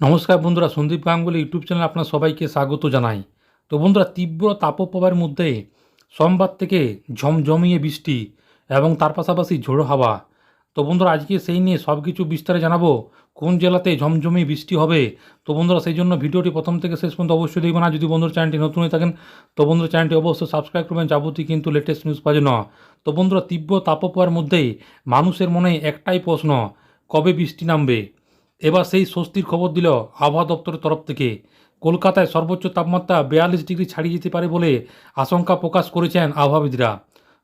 নমস্কার বন্ধুরা, সন্দীপ গাঙ্গুলি ইউটিউব চ্যানেলে আপনার সবাইকে স্বাগত জানাই। তো বন্ধুরা, তীব্র তাপপ্রবাহের মধ্যে সোমবার থেকে ঝমঝমিয়ে বৃষ্টি এবং তার পাশাপাশি ঝোড়ো হাওয়া। তো বন্ধুরা, আজকে সেই নিয়ে সব কিছু বিস্তারে জানাব, কোন জেলাতে ঝমঝমিয়ে বৃষ্টি হবে। তো বন্ধুরা, সেই জন্য ভিডিওটি প্রথম থেকে শেষ পর্যন্ত অবশ্যই দেখবেন। আর যদি বন্ধুরা চ্যানেলটি নতুন হয়ে থাকেন, তো বন্ধুরা, চ্যানেলটি অবশ্যই সাবস্ক্রাইব করবেন। যাবতীয় কিন্তু লেটেস্ট নিউজ পাওয়ার জন্য। তো বন্ধুরা, তীব্র তাপপ্রবাহের মধ্যেই মানুষের মনে একটাই প্রশ্ন, কবে বৃষ্টি নামবে? এবার সেই স্বস্তির খবর দিল আবহাওয়া দপ্তরের তরফ থেকে। কলকাতায় সর্বোচ্চ তাপমাত্রা বিয়াল্লিশ ডিগ্রি ছাড়িয়ে যেতে পারে বলে আশঙ্কা প্রকাশ করেছেন আবহাওয়াবিদরা।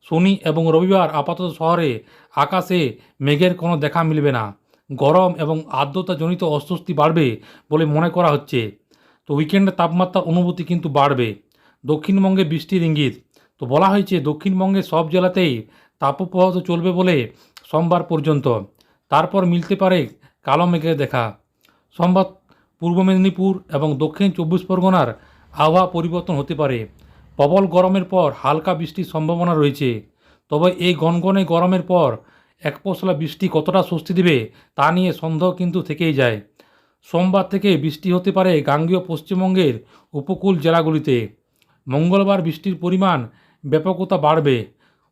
শনি এবং রবিবার আপাতত শহরে আকাশে মেঘের কোনো দেখা মিলবে না। গরম এবং আর্দ্রতাজনিত অস্বস্তি বাড়বে বলে মনে করা হচ্ছে। তো উইকেন্ডে তাপমাত্রার অনুভূতি কিন্তু বাড়বে। দক্ষিণবঙ্গে বৃষ্টির ইঙ্গিত। তো বলা হয়েছে দক্ষিণবঙ্গের সব জেলাতেই তাপপ্রবাহ চলবে বলে সোমবার পর্যন্ত। তারপর মিলতে পারে কালো মেঘের দেখা। সোমবার পূর্ব মেদিনীপুর এবং দক্ষিণ চব্বিশ পরগনার আবহাওয়া পরিবর্তন হতে পারে। প্রবল গরমের পর হালকা বৃষ্টির সম্ভাবনা রয়েছে। তবে এই গনগনে গরমের পর এক পশলা বৃষ্টি কতটা স্বস্তি দেবে তা নিয়ে সন্দেহ কিন্তু থেকেই যায়। সোমবার থেকে বৃষ্টি হতে পারে গাঙ্গীয় পশ্চিমবঙ্গের উপকূল জেলাগুলিতে। মঙ্গলবার বৃষ্টির পরিমাণ ব্যাপকতা বাড়বে।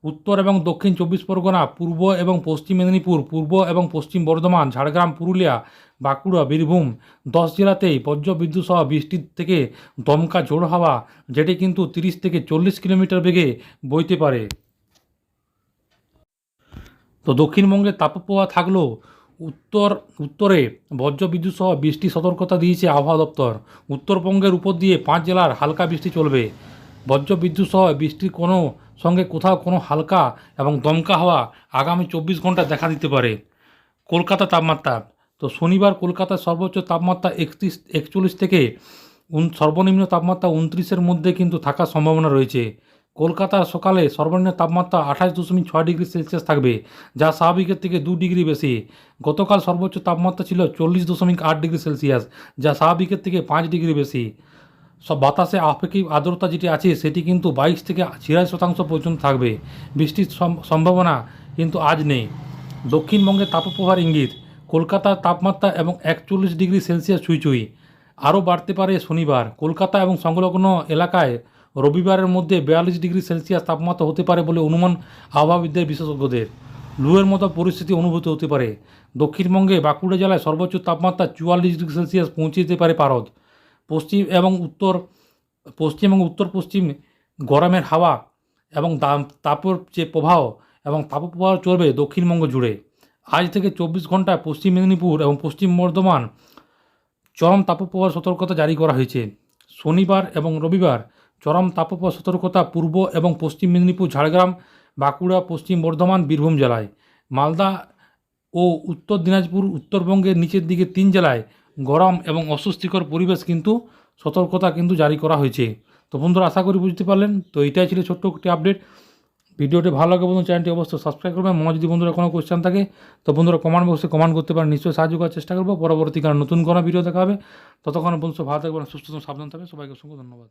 উত্তর এবং দক্ষিণ চব্বিশ পরগনা, পূর্ব এবং পশ্চিম মেদিনীপুর, পূর্ব এবং পশ্চিম বর্ধমান, ঝাড়গ্রাম, পুরুলিয়া, বাঁকুড়া, বীরভূম দশ জেলাতেই বজ্রবিদ্যুৎ সহ বৃষ্টির থেকে দমকা ঝোড়ো হাওয়া, যেটি কিন্তু তিরিশ থেকে চল্লিশ কিলোমিটার বেগে বইতে পারে। তো দক্ষিণবঙ্গে তাপপ্রবাহ থাকলেও উত্তর, উত্তরে বজ্রবিদ্যুৎ সহ বৃষ্টি সতর্কতা দিয়েছে আবহাওয়া দপ্তর। উত্তরবঙ্গের উপর দিয়ে পাঁচ জেলার হালকা বৃষ্টি চলবে। বজ্রবিদ্যুৎ সহ বৃষ্টির কোনো সঙ্গে কোথাও কোনো হালকা এবং দমকা হওয়া আগামী চব্বিশ ঘণ্টা দেখা দিতে পারে। কলকাতা তাপমাত্রা, তো শনিবার কলকাতার সর্বোচ্চ তাপমাত্রা একত্রিশ, একচল্লিশ থেকে সর্বনিম্ন তাপমাত্রা উনত্রিশের মধ্যে কিন্তু থাকার সম্ভাবনা রয়েছে। কলকাতার সকালে সর্বনিম্ন তাপমাত্রা আঠাশ দশমিক ছয় ডিগ্রি সেলসিয়াস থাকবে, যা স্বাভাবিকের থেকে দু ডিগ্রি বেশি। গতকাল সর্বোচ্চ তাপমাত্রা ছিল চল্লিশ দশমিক আট ডিগ্রি সেলসিয়াস, যা স্বাভাবিকের থেকে পাঁচ ডিগ্রি বেশি। সব বাতাসে আপেক্ষিক আর্দ্রতা যেটি আছে, সেটি কিন্তু বাইশ থেকে ছিয়াশি শতাংশ পর্যন্ত থাকবে। বৃষ্টির সম- সম্ভাবনা কিন্তু আজ নেই। দক্ষিণবঙ্গের তাপপ্রবাহের ইঙ্গিত, কলকাতার তাপমাত্রা এবং একচল্লিশ ডিগ্রি সেলসিয়াস ছুঁই ছুঁই আরও বাড়তে পারে শনিবার। কলকাতা এবং সংলগ্ন এলাকায় রবিবারের মধ্যে বিয়াল্লিশ ডিগ্রি সেলসিয়াস তাপমাত্রা হতে পারে বলে অনুমান আবহাওয়াবিদদের বিশেষজ্ঞদের। লুয়ের মতো পরিস্থিতি অনুভূত হতে পারে। দক্ষিণবঙ্গে বাঁকুড়া জেলায় সর্বোচ্চ তাপমাত্রা চুয়াল্লিশ ডিগ্রি সেলসিয়াস পৌঁছে যেতে পারে পারদ। পশ্চিম এবং উত্তর, পশ্চিম এবং উত্তর পশ্চিম গরমের হাওয়া এবং তাপর যে প্রবাহ এবং তাপপ্রবাহ চলবে দক্ষিণবঙ্গ জুড়ে। আজ থেকে চব্বিশ ঘন্টায় পশ্চিম মেদিনীপুর এবং পশ্চিম বর্ধমান চরম তাপপ্রবাহ সতর্কতা জারি করা হয়েছে। শনিবার এবং রবিবার চরম তাপপ্রবাহ সতর্কতা পূর্ব এবং পশ্চিম মেদিনীপুর, ঝাড়গ্রাম, বাঁকুড়া, পশ্চিম বর্ধমান, বীরভূম জেলায়। মালদা ও উত্তর দিনাজপুর, উত্তরবঙ্গের নিচের দিকে তিন জেলায় গরম এবং অস্বস্তিকর পরিবেশ কিন্তু সতর্কতা কিন্তু জারি করা হয়েছে। তো বন্ধুরা, আশা করি বুঝতে পারলেন। তো এটাই ছিল ছোট্ট একটি আপডেট ভিডিওটি ভালো লাগে বন্ধু চ্যানেলটি অবশ্যই সাবস্ক্রাইব করবেন। মনে যদি বন্ধুরা কোনো কোয়েশ্চেন থাকে, তো বন্ধুরা কমেন্ট বক্সে কমেন্ট করতে পারেন। নিশ্চয়ই সাহায্য করার চেষ্টা করব। পরবর্তীকালে নতুন কোনো ভিডিও দেখা হবে। ততক্ষণ বন্ধু ভালো থাকবেন, সুস্থ সাবধান থাকবে সবাইকে অসংখ্য ধন্যবাদ।